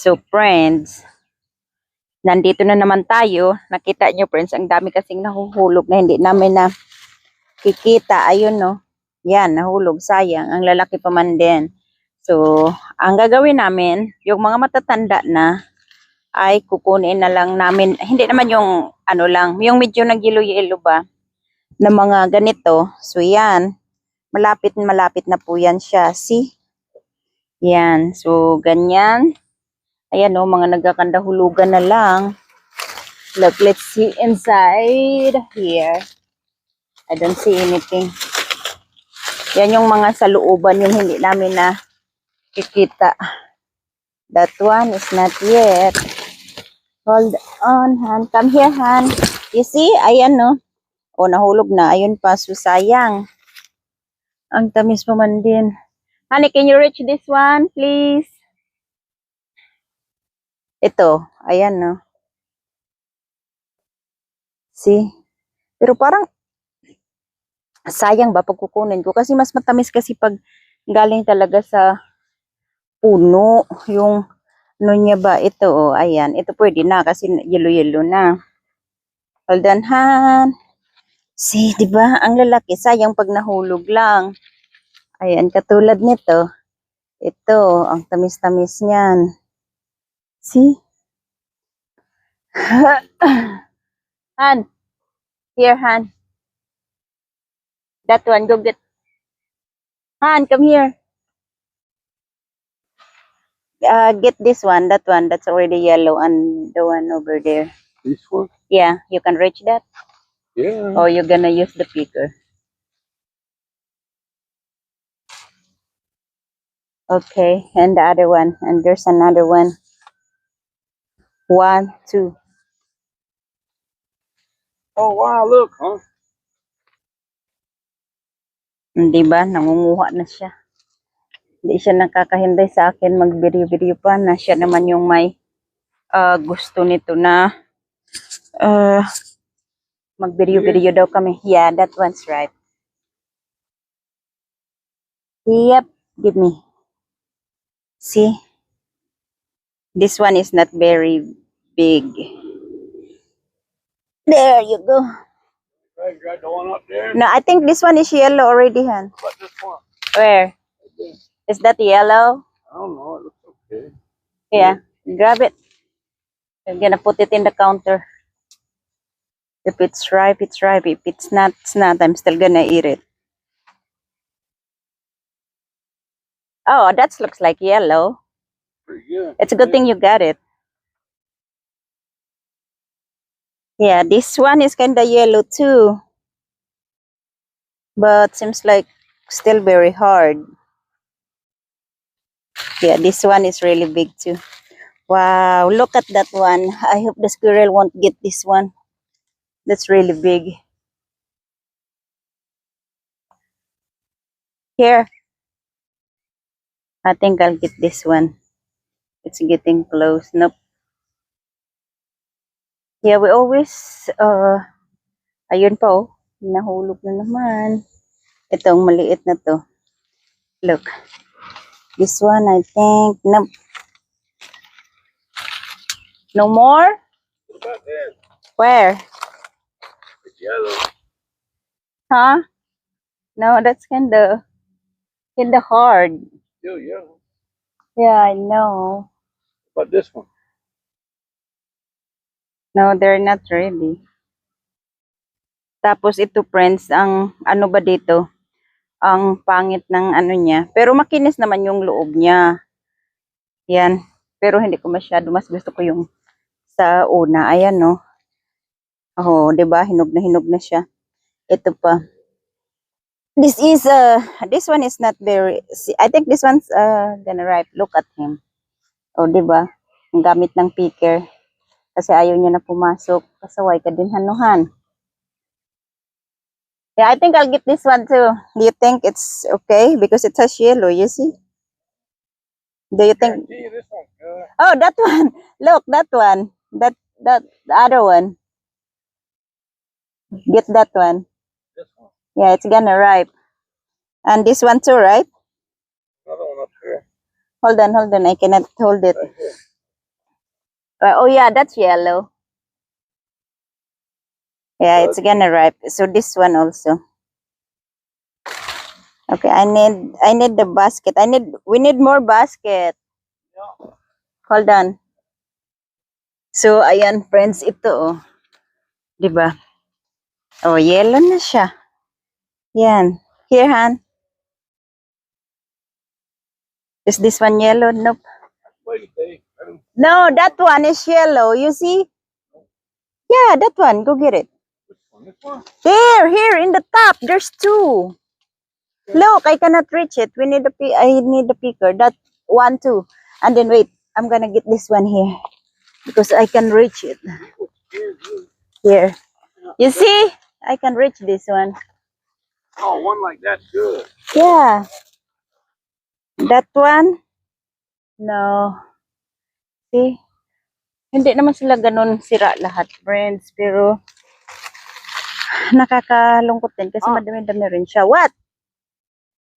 So, friends, nandito na naman tayo. Nakita nyo, friends, ang dami kasing nahuhulog na hindi namin na kikita. Ayun, no. Yan, nahulog. Sayang. Ang lalaki pa man din. So, ang gagawin namin, yung mga matatanda na, ay kukunin na lang namin. Hindi naman yung, ano lang, yung medyo nag-yelo-yelo ba, na mga ganito. So, yan. Malapit, malapit na po yan siya. See? Yan. So, ganyan. Ayan o, mga nagkakandahulugan na lang. Look, let's see inside here. I don't see anything. Yan yung mga sa looban yung hindi namin na kikita. That one is not yet. Hold on, Han. Come here, Han. You see? Ayan, no? O, nahulog na. Ayun pa. So, sayang. Ang tamis pa man din. Honey, can you reach this one, please? Ito. Ayan, no? See? Pero parang sayang ba pag kukunin ko? Kasi mas matamis kasi pag galing talaga sa puno. Yung ano niya ba? Ito, oh, ayan. Ito pwede na kasi yellow-yellow na. Hold on, Han. See, di ba? Ang lalaki, sayang pag nahulog lang. Ayan, katulad nito. Ito, ang tamis-tamis niyan. See? Han. Here, Han. That one, go get. Han, come here. Uh, get this one, that one, that's already yellow, and the one over there. This one? Yeah, you can reach that, Yeah. or you're gonna use the picker. Okay, and the other one, and there's another one. One, two. Oh, wow, look, huh? Hindi ba? Nangunguha na siya. Hindi siya nakakahinday sa akin magbiryo-biryo pa na siya naman yung may ah, gusto nito na uh, magbiryo-biryo daw kami. Yeah, that one's right. Yep, give me. See? This one is not very big. There you go. You got the one up there? No, I think this one is yellow already, Han. What this one? Where? Is that yellow? I don't know. It looks okay. Yeah, grab it. I'm gonna put it in the counter. If it's ripe, it's ripe. If it's not, it's not. I'm still gonna eat it. Oh, that looks like yellow. Pretty good. It's a good thing you got it. Yeah, this one is kinda yellow too. But seems like still very hard. Yeah, this one is really big too. Wow, look at that one. I hope the squirrel won't get this one. That's really big. Here. I think I'll get this one. It's getting close. Nope. Yeah, we always, uh, ayun pa oh, nahulog na naman. Itong maliit na to. Look. This one, I think, nope. No more? What about this? Where? It's yellow. Huh? No, that's kinda, kinda hard. Still yellow. Yeah, I know. What about this one? No, they're not ready. Tapos ito, friends, ang ano ba dito? Ang pangit ng ano niya. Pero makinis naman yung loob niya. Yan. Pero hindi ko masyado. Mas gusto ko yung sa una. Ayan, no? Oh, 'di ba? Hinog na hinog na siya. Ito pa. This is uh this one is not very I think this one's uh gonna ripe. Look at him. Oh, 'di ba? Ang gamit ng picker kasi ayaw niya na pumasok. Kasaway ka din hanuhan. Yeah, I think I'll get this one too. Do you think it's okay? Because it has yellow, you see? Do you think? This one. Oh, that one. Look, that one. That, that, the other one. Get that one. This one. Yeah, it's gonna ripe. And this one too, right? Another one up here. Hold on, hold on. I cannot hold it. Right Uh, oh yeah, that's yellow. Yeah, it's gonna ripe. So this one also. Okay, I need I need the basket. I need we need more basket. Yeah. Hold on. So ayan friends, ito oh. 'Di ba? Oh, yellow na siya. Yan. Here, Han. Is this one yellow? Nope. Wait, they, I don't- No, that one is yellow. You see? Yeah, that one. Go get it. which one? This one? There, here in the top. There's two. Look, I cannot reach it. We need the I need the picker. That one too. And then wait, I'm gonna get this one here because I can reach it. Here. You see? I can reach this one. Oh, one like that's good. Yeah. That one? No. See? Hindi naman sila ganun sira lahat, friends. Pero, nakakalungkot din kasi Ah. madami-dami rin siya. What?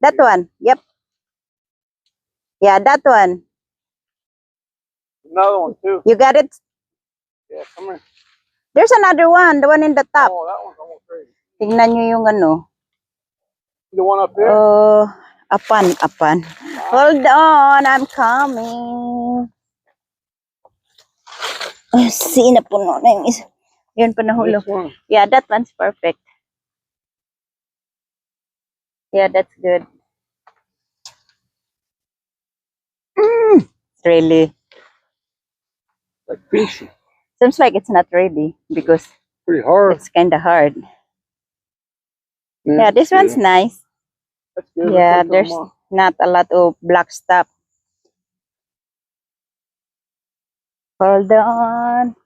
That one? Yep. Yeah, that one. Another one too. You got it? Yeah, come here. There's another one. The one in the top. Oh, that one's almost ready. Tingnan nyo yung ano. The one up there? Oh, apan, apan. Hold on, I'm coming. Ay, si na puno na yung isa. Yun pa nahulog. Yeah, that one's perfect. Yeah, that's good. Mm, really Like fishy. seems like it's not ready because Pretty hard. it's kind of hard. Yeah, this one's nice. That's good. Yeah, there's not a lot of black stuff. Hold on.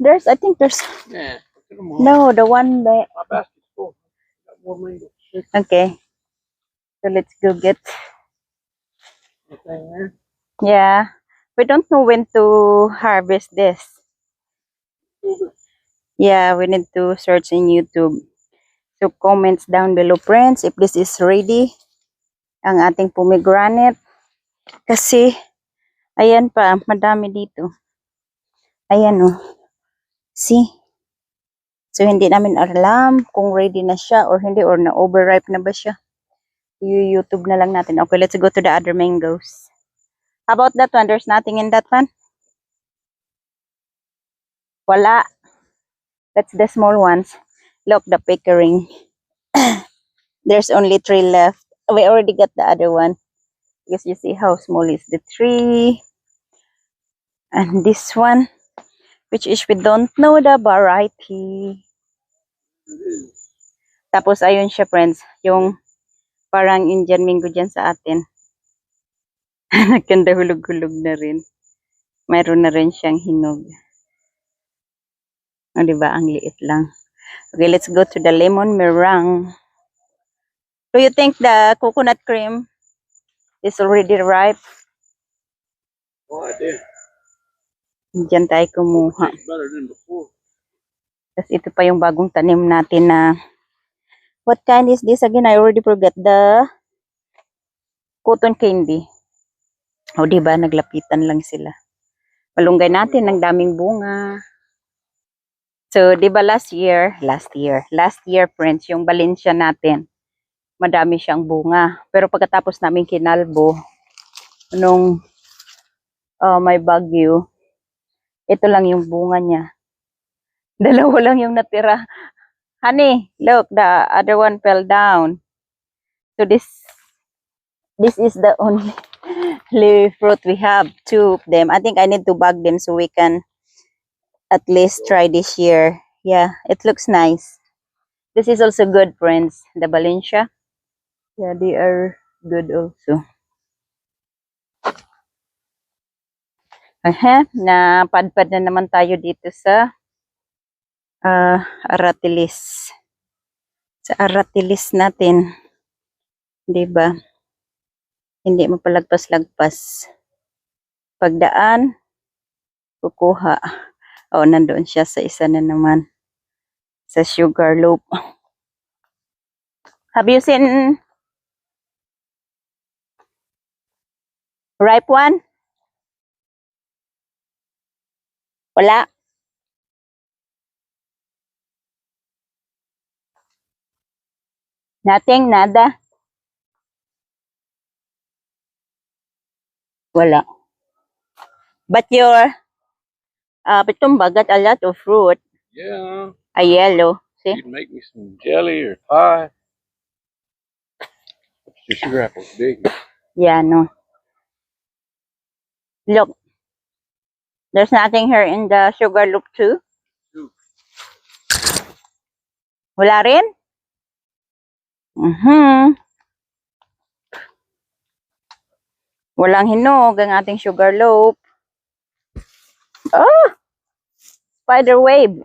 There's, I think there's, Yeah, no, the one that, okay. So let's go get, yeah. We don't know when to harvest this. Yeah, we need to search in YouTube. So comments down below, friends, if this is ready. Ang ating pomegranate. Kasi, ayan pa, madami dito. Ayan oh. See? So, hindi namin alam kung ready na siya or hindi or na-overripe na ba siya. I-YouTube na lang natin. Okay, let's go to the other mangoes. How about that one? There's nothing in that one? Wala. That's the small ones. Look, the pickering. There's only three left. We already got the other one. Because you see how small is the tree. And this one, which is we don't know the variety. Tapos ayun siya friends, yung parang Indian mango dyan sa atin. Nagkanda hulog-hulog na rin. Mayroon na rin siyang hinog. O, diba? Ang liit lang. Okay, let's go to the lemon meringue. Do you think the coconut cream is already ripe? No idea. Diyan tayo kumuha. Tapos ito pa yung bagong tanim natin na what kind is this again? I already forgot the cotton candy. O di ba naglapitan lang sila. Malunggay natin ng daming bunga. So, di ba last year, last year, last year friends, yung Valencia natin, madami siyang bunga. Pero pagkatapos namin kinalbo, nung uh, may bagyo, ito lang yung bunga niya. Dalawa lang yung natira. Honey, look, the other one fell down. So this, this is the only fruit we have. Two of them. I think I need to bag them so we can at least try this year. Yeah, it looks nice. This is also good, friends. The Valencia. Yeah, they are good also. Aha, napadpad na naman tayo dito sa ah Aratilis. Sa Aratilis natin. 'Di ba? Hindi mapalagpas-lagpas. Pagdaan, kukuha. O, nandoon siya sa isa na naman. Sa sugar loaf. Have you seen ripe one? Wala. Nothing, nada. Wala. But your uh, Pitumba got a lot of fruit, Yeah. a yellow. See? You'd make me some jelly or pie. Your sugar apple's big. Yeah, no. Look. There's nothing here in the sugar loop too. Wala rin? Mhm. Walang hinog ang ating sugar loaf. Oh! Spider web.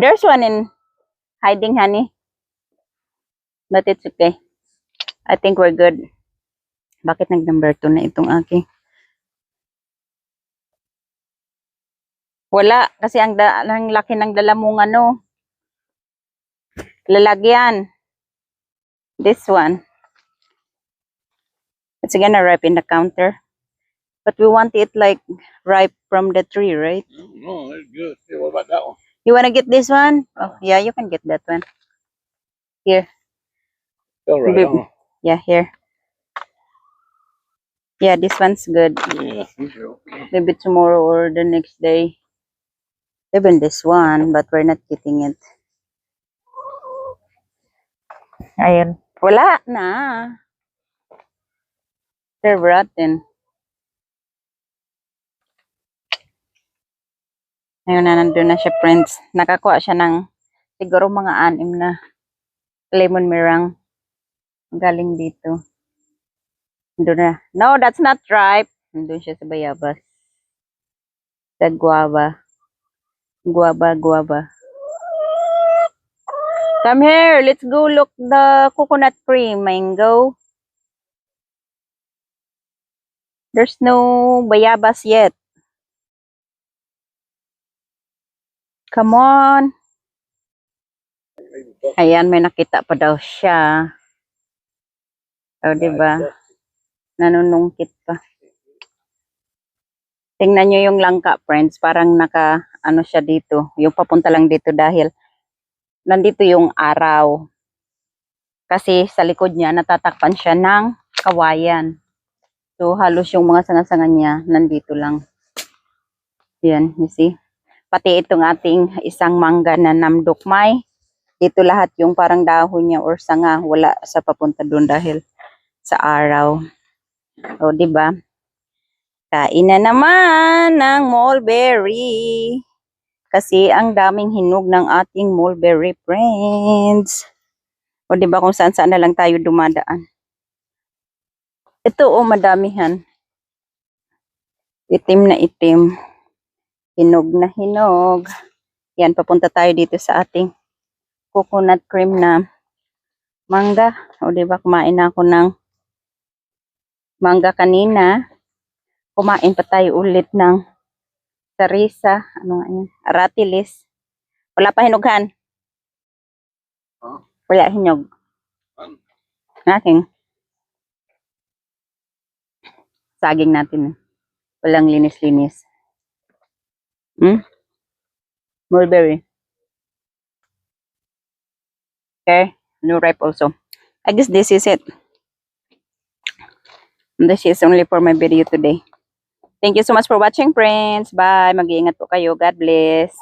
There's one in hiding, honey. But it's okay. I think we're good. Bakit nag-number 2 na itong aking? Wala. Kasi ang, da- ang laki ng dala mong ano. Lalagyan. This one. It's gonna ripe in the counter. But we want it like ripe from the tree, right? I don't know. That's good. Yeah, what about that one? You wanna get this one? Oh, yeah, you can get that one. Here. Fell right Big- on. Yeah, here. Yeah, this one's good. Yeah, okay. Maybe tomorrow or the next day. Even this one, but we're not getting it. Ayun. Wala na. They're rotten. Ayun na, nandun na siya, friends. Nakakuha siya ng siguro mga anim na lemon meringue galing dito. Nandun na. No, that's not ripe. Nandun siya sa bayabas. Sa guava. Guava, guava. Come here. Let's go look the coconut cream. Mango. There's no bayabas yet. Come on. Ayan, may nakita pa daw siya. O, di ba? Nanunungkit pa. Tingnan nyo yung langka, friends. Parang naka, ano siya dito. Yung papunta lang dito dahil nandito yung araw. Kasi sa likod niya, natatakpan siya ng kawayan. So, halos yung mga sanga-sanga niya, nandito lang. Yan, you see? Pati itong ating isang mangga na namdukmay. Dito lahat yung parang dahon niya or sanga, wala sa papunta doon dahil sa araw. O, di ba? Kain na naman ng mulberry. Kasi ang daming hinog ng ating mulberry friends. O, di ba kung saan saan na lang tayo dumadaan. Ito, o, madamihan. Itim na itim. Hinog na hinog. Yan, papunta tayo dito sa ating coconut cream na mangga. O, di ba, kumain ako ng mangga kanina. Kumain pa tayo ulit ng sarisa. Ano nga yun? Aratilis. Wala pa hinughan. Huh? Wala hinog. Ano? Aking. Saging natin. Walang linis-linis. Hmm? Mulberry. Okay. No ripe also. I guess this is it. This is only for my video today. Thank you so much for watching, friends. Bye. Mag-iingat po kayo. God bless.